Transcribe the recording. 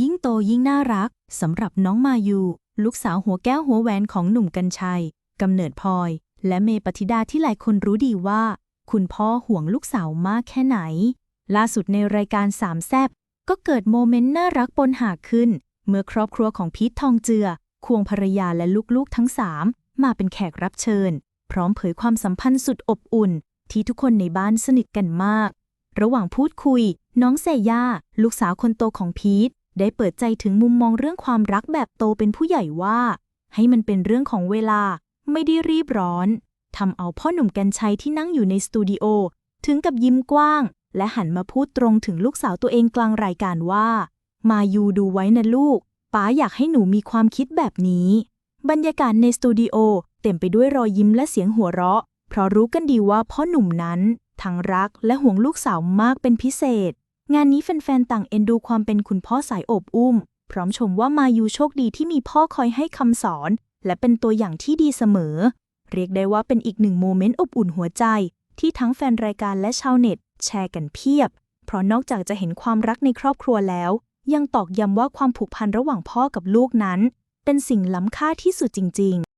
ยิ่งโตยิ่งน่ารักสำหรับน้องมายู ลูกสาวหัวแก้วหัวแหวนของหนุ่มกัญชัยกำเนิดพลอย และเมปฏิดาที่หลายคนรู้ดีว่า คุณพ่อห่วงลูกสาวมากแค่ไหน ล่าสุดในรายการสามแซบก็เกิดโมเมนต์น่ารักปนหากขึ้น เมื่อครอบครัวของพีททองเจือ ควงภรรยาและลูกๆทั้งสามมาเป็นแขกรับเชิญ พร้อมเผยความสัมพันธ์สุดอบอุ่น ที่ทุกคนในบ้านสนิทกันมาก ระหว่างพูดคุย น้องเซย่าลูกสาวคนโตของพีท ได้เปิดใจถึงมุมมองเรื่องความรักแบบโตเป็นผู้ใหญ่ว่า ให้มันเป็นเรื่องของเวลาไม่ได้รีบร้อนทำเอาพ่อหนุ่มกัญชัยที่นั่งอยู่ในสตูดิโอ ถึงกับยิ้มกว้าง และหันมาพูดตรงถึงลูกสาวตัวเองกลางรายการว่า มายูดูไว้นะลูกป๋าอยากให้หนูมีความคิดแบบนี้ บรรยากาศในสตูดิโอเต็มไปด้วยรอยยิ้มและเสียงหัวเราะ เพราะรู้กันดีว่าพ่อหนุ่มนั้น ทั้งรักและห่วงลูกสาวมากเป็นพิเศษ งานนี้แฟนๆ ต่างเอ็นดูความเป็นคุณพ่อสายโอบอุ้ม พร้อมชมว่ามายูโชคดีที่มีพ่อคอยให้คำสอน และเป็นตัวอย่างที่ดีเสมอ เรียกได้ว่าเป็นอีกหนึ่งโมเมนต์อบอุ่นหัวใจ ที่ทั้งแฟนรายการและชาวเน็ต แชร์กันเพียบ เพราะนอกจากจะเห็นความรักในครอบครัวแล้ว ยังตอกย้ำว่าความผูกพันระหว่างพ่อกับลูกนั้น เป็นสิ่งล้ำค่าที่สุดจริง ๆ